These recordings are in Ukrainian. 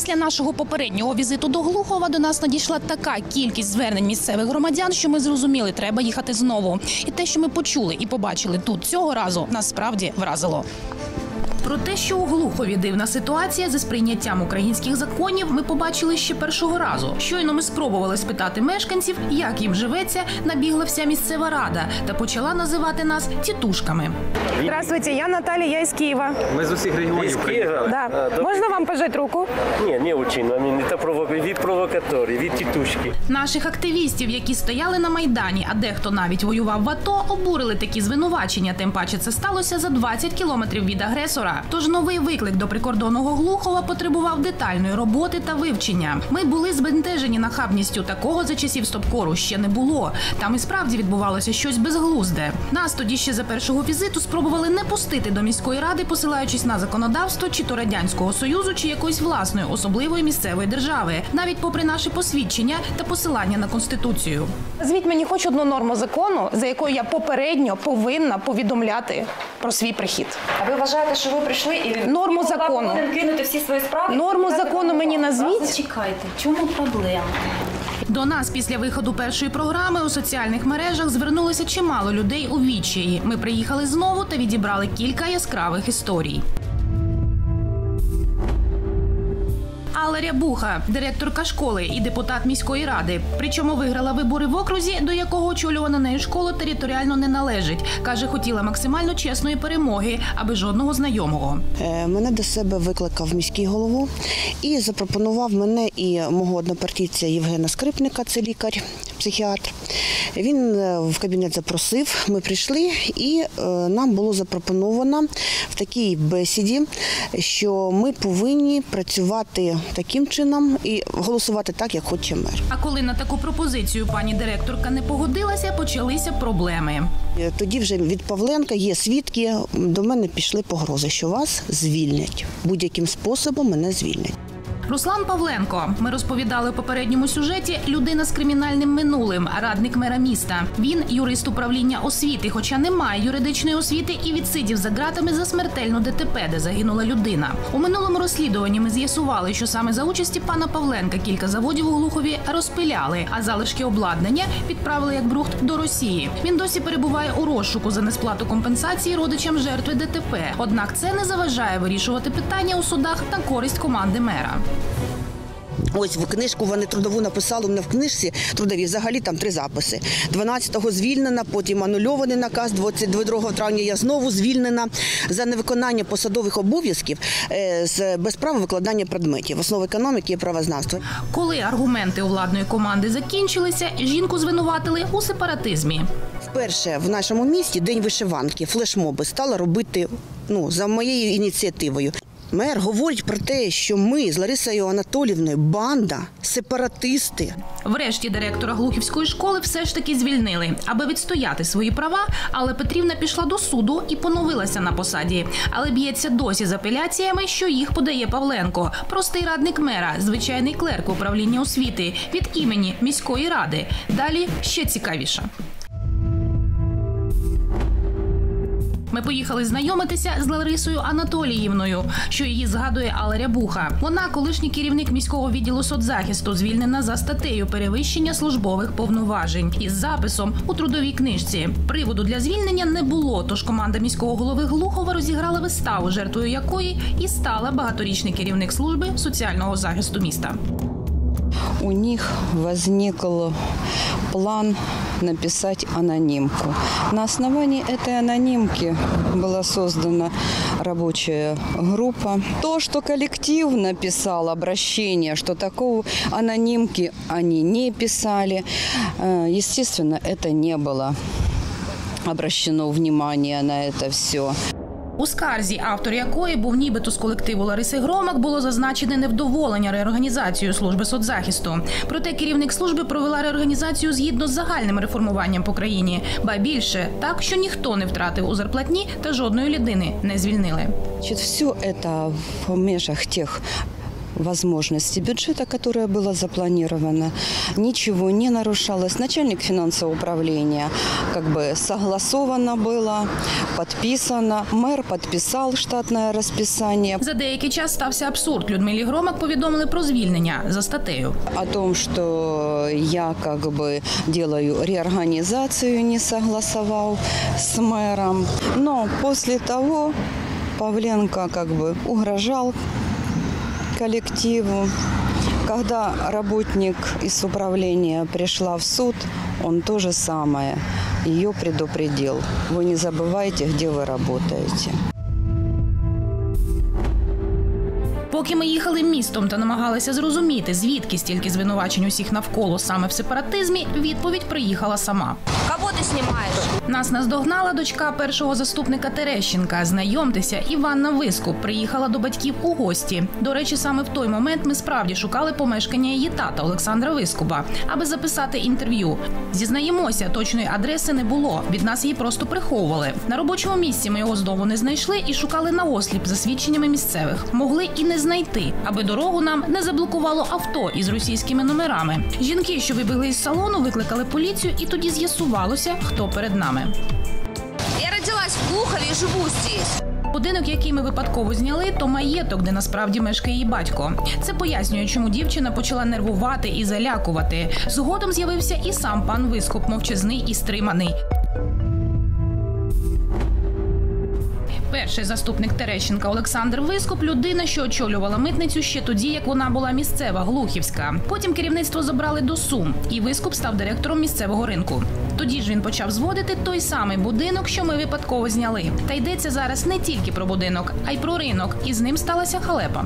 Після нашого попереднього візиту до Глухова до нас надійшла така кількість звернень місцевих громадян, що ми зрозуміли, треба їхати знову. І те, що ми почули і побачили тут цього разу, нас справді вразило. Про те, що у Глухові дивна ситуація зі сприйняттям українських законів, ми побачили ще першого разу. Щойно ми спробували спитати мешканців, як їм живеться, набігла вся місцева рада та почала називати нас тітушками. Здравствуйте, я Наталья, я из Киева. Ми з усіх регіонів приїхали. Да. Можно вам пожать руку? Ні, не очень. Mean, это провок... від провокаторії, від тітушки. Наших активістів, які стояли на майдані, а дехто навіть воював в АТО, обурили такі звинувачення. Тим паче це сталося за 20 кілометрів від агресора. Тож новий виклик до прикордонного Глухова потребував детальної роботи та вивчення. Ми були збентежені нахабністю. Такого за часів стопкору ще не було. Там і справді відбувалося щось безглузде. Нас тоді ще за першого візиту спробували не пустити до міської ради, посилаючись на законодавство чи то радянського союзу, чи якоїсь власної особливої місцевої держави, навіть попри наше посвідчення та посилання на конституцію. Назвіть мені хоч одну норму закону, за якою я попередньо повинна повідомляти про свій прихід. А ви вважаєте, що ви прийшли і Норму закону. кинути всі свої справи? Норму закону мені «Ну, назвіть». Зачекайте, в чому проблема? До нас після виходу першої програми у соціальних мережах звернулося чимало людей у відчаї. Ми приїхали знову та відібрали кілька яскравих історій. Алла Рябуха, директорка школи і депутат міської ради. Причому виграла вибори в окрузі, до якого очолювана нею школа територіально не належить. каже, хотіла максимально чесної перемоги, аби жодного знайомого. Е, Мене до себе викликав міський голову і запропонував мене і мого однопартійця Євгена Скрипника, це лікар, психіатр. Він е, в кабінет запросив. Ми прийшли, і е, нам було запропоновано в такій бесіді, що ми повинні працювати таким чином і голосувати так, як хоче мер. А коли на таку пропозицію пані директорка не погодилася, почалися проблеми. Е, Тоді вже від Павленка є свідки. До мене пішли погрози, що вас звільнять. Будь-яким способом мене звільнять. Руслан Павленко. Ми розповідали у попередньому сюжеті. Людина з кримінальним минулим, радник мера міста. Він юрист управління освіти, хоча не має юридичної освіти і відсидів за ґратами за смертельну ДТП, де загинула людина. У минулому розслідуванні ми з'ясували, що саме за участі пана Павленка кілька заводів у Глухові розпиляли, а залишки обладнання відправили як брухт до Росії. Він досі перебуває у розшуку за несплату компенсації родичам жертви ДТП. Однак це не заважає вирішувати питання у судах на користь команди мера. Ось в книжку вони трудову написали. У мене в книжці трудові взагалі там три записи. 12-го звільнена, потім анульований наказ. 22 травня я знову звільнена за невиконання посадових обов'язків е, з без права викладання предметів основ економіки і правознавства. Коли аргументи у владної команди закінчилися, жінку звинуватили у сепаратизмі. Вперше в нашому місті день вишиванки, флешмоби стала робити ну за моєю ініціативою. Мер говорить про те, що ми з Ларисою Анатолівною банда, сепаратисти. Врешті директора Глухівської школи все ж таки звільнили, аби відстояти свої права. Але Петрівна пішла до суду і поновилася на посаді. Але б'ється досі з апеляціями, що їх подає Павленко, простий радник мера, звичайний клерк управління освіти від імені міської ради. Далі ще цікавіше. Ми поїхали знайомитися з Ларисою Анатоліївною, що її згадує Алла Рябуха. Вона колишній керівник міського відділу соцзахисту, звільнена за статтею перевищення службових повноважень із записом у трудовій книжці. Приводу для звільнення не було. Тож команда міського голови Глухова розіграла виставу, жертвою якої і стала багаторічний керівник служби соціального захисту міста. У них возникл план написать анонимку. На основании этой анонимки была создана рабочая группа. То, что коллектив написал обращение, что такого анонимки они не писали, э, естественно, это не было обращено внимание на это все. У скарзі, автор якої був нібито з колективу Лариси Громак, було зазначене невдоволення реорганізацією служби соцзахисту. Проте керівник служби провела реорганізацію згідно з загальним реформуванням по країні, ба більше так, що ніхто не втратив у зарплатні та жодної людини не звільнили. Чи все це в межах тех возможности бюджета, которое было запланировано. Ничего не нарушалось. Начальник финансового управления как бы согласовано было, подписано. Мэр подписал штатное расписание. За деякий час стався абсурд. Людмилі Громак повідомили про звільнення за статтею. о том, что я как бы делаю реорганизацию, не согласовал с мэром. Но после того Павленко как бы угрожал коллективу. Когда работник из управления пришла в суд, он то же самое ее предупредил. Вы не забывайте, где вы работаете. Поки ми їхали містом та намагалися зрозуміти, звідки стільки звинувачень усіх навколо саме в сепаратизмі, відповідь приїхала сама. Кого ты снимаешь? Нас наздогнала дочка першого заступника Терещенка. Знайомтеся, Іванна Вискуп приїхала до батьків у гості. До речі, саме в той момент ми справді шукали помешкання її тата Олександра Вискуба, аби записати інтерв'ю. Зізнаємося, точної адреси не було. Від нас її просто приховували. На робочому місці ми його знову не знайшли і шукали наосліп за свідченнями місцевих. Могли і не знайти, аби дорогу нам не заблокувало авто із російськими номерами. Жінки, що вибігли із салону, викликали поліцію, і тоді з'ясувалося, хто перед нами. Я родилась в Глухове и живу здесь. Будинок, який ми випадково зняли, то маєток, де насправді мешкає її батько. Це пояснює, чому дівчина почала нервувати і залякувати. Згодом з'явився і сам пан Вископ, мовчазний і стриманий. Перший заступник Терещенка Олександр Вископ людина, що очолювала митницю ще тоді, як вона була місцева, глухівська. Потім керівництво забрали до Сум, і Вископ став директором місцевого ринку. Тоді ж він почав зводити той самий будинок, що ми випадково зняли. Та йдеться зараз не тільки про будинок, а й про ринок. І з ним сталася халепа.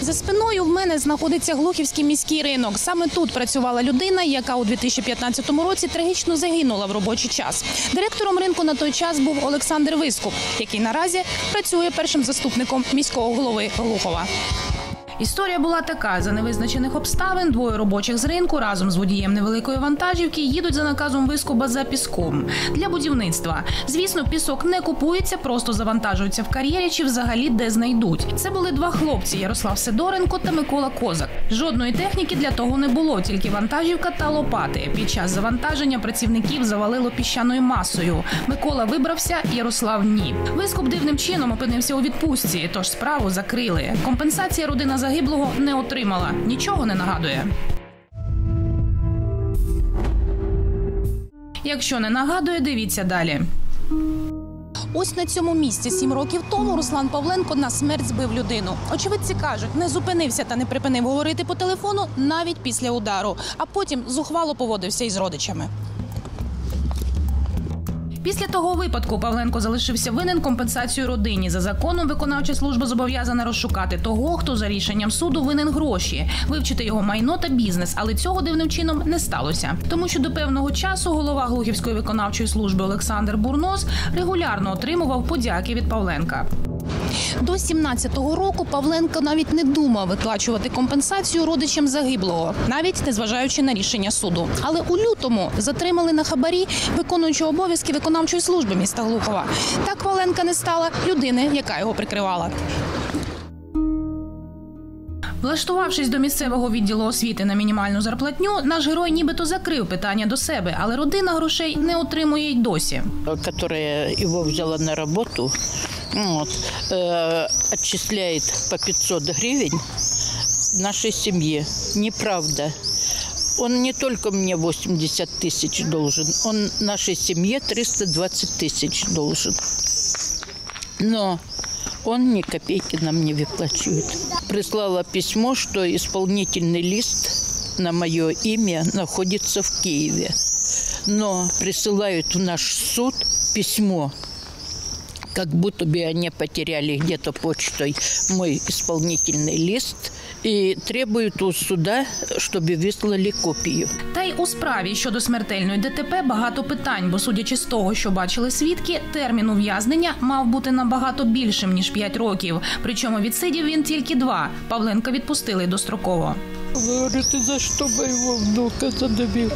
За спиною в мене знаходиться Глухівський міський ринок. Саме тут працювала людина, яка у 2015 році трагічно загинула в робочий час. Директором ринку на той час був Олександр Вискуп, який наразі працює першим заступником міського голови Глухова. Історія була така: за невизначених обставин двоє робочих з ринку разом з водієм невеликої вантажівки їдуть за наказом вискоба за піском для будівництва. Звісно, пісок не купується, просто завантажується в кар'єрі чи взагалі де знайдуть. Це були два хлопці: Ярослав Сидоренко та Микола Козак. Жодної техніки для того не було, тільки вантажівка та лопати. Під час завантаження працівників завалило піщаною масою. Микола вибрався, Ярослав ні. Вископ дивним чином опинився у відпустці, тож справу закрили. Компенсація родина загиблого не отримала. Нічого не нагадує. Якщо не нагадує, дивіться далі. Ось на цьому місці сім років тому Руслан Павленко на смерть збив людину. Очевидці кажуть, не зупинився та не припинив говорити по телефону навіть після удару, а потім зухвало поводився із родичами. Після того випадку Павленко залишився винен компенсацію родині. За законом виконавча служба зобов'язана розшукати того, хто за рішенням суду винен гроші, вивчити його майно та бізнес, але цього дивним чином не сталося. Тому що до певного часу голова Глухівської виконавчої служби Олександр Бурнос регулярно отримував подяки від Павленка. До 17-го року Павленко навіть не думав виплачувати компенсацію родичам загиблого, навіть незважаючи на рішення суду. Але у лютому затримали на хабарі виконуючого обов'язки виконавчої служби міста Глухова. Так Павленка не стала людини, яка його прикривала. Влаштувавшись до місцевого відділу освіти на мінімальну зарплатню, наш герой нібито закрив питання до себе, але родина грошей не отримує й досі. которая его взяла на работу, вот, э, отчисляет по 500 гривен нашей семье. Неправда. Он не только мне 80 тысяч должен, он нашей семье 320 тысяч должен. Но он ни копейки нам не выплачивает. Прислала письмо, что исполнительный лист на мое имя находится в Киеве. Но присылают в наш суд письмо, как будто бы они потеряли где-то почтой мой исполнительный лист и требуют у суда, чтобы выслали копию. Та й у справі щодо смертельної ДТП багато питань, бо судячи з того, що бачили свідки, термін ув'язнення мав бути набагато більшим ніж 5 років. Причому відсидів він тільки два. Павленка відпустили достроково. Вы говорите, за что моего внука задавил?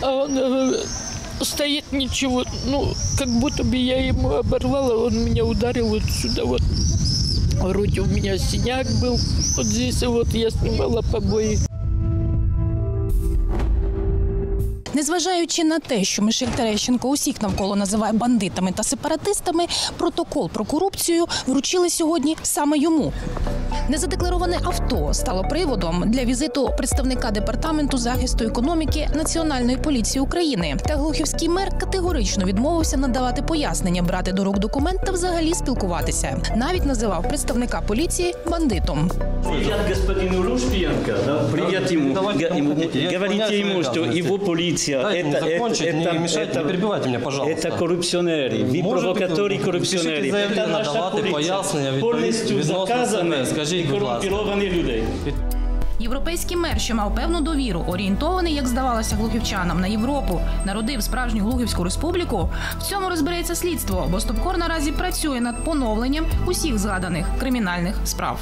А он э, стоит ничего, ну, как будто бы я ему оборвала, он меня ударил вот сюда вот Грудь у меня синяк был. Вот здесь вот я снимала побои. Незважаючи на те, що Мишель Терещенко усіх навколо називає бандитами та сепаратистами, протокол про корупцію вручили сьогодні саме йому. Незадеклароване авто стало приводом для візиту представника департаменту захисту економіки Національної поліції України. Та глухівський мер категорично відмовився надавати пояснення, брати до рук документ та взагалі спілкуватися. Навіть називав представника поліції бандитом. Привет господину Лушпиенко. Да, привет ему. Давайте Га- ему- помогите. Я Говорите исполняю ему, свои что обязанности. его полиция Дайте мне это, закончить, это, не мешайте, не перебивайте меня, пожалуйста. Это коррупционеры. Ви Можете провокаторы пишіть коррупционеры. заявлення, Это наша надавати полиция. пояснення відповідь- Повністю відносно заказані себе. Скажіть, будь ласка. корумпірованих людей. Європейський мер, що мав певну довіру, орієнтований, як здавалося глухівчанам, на Європу, народив справжню глухівську республіку. В цьому розбереться слідство, бо Стопкор наразі працює над поновленням усіх згаданих кримінальних справ.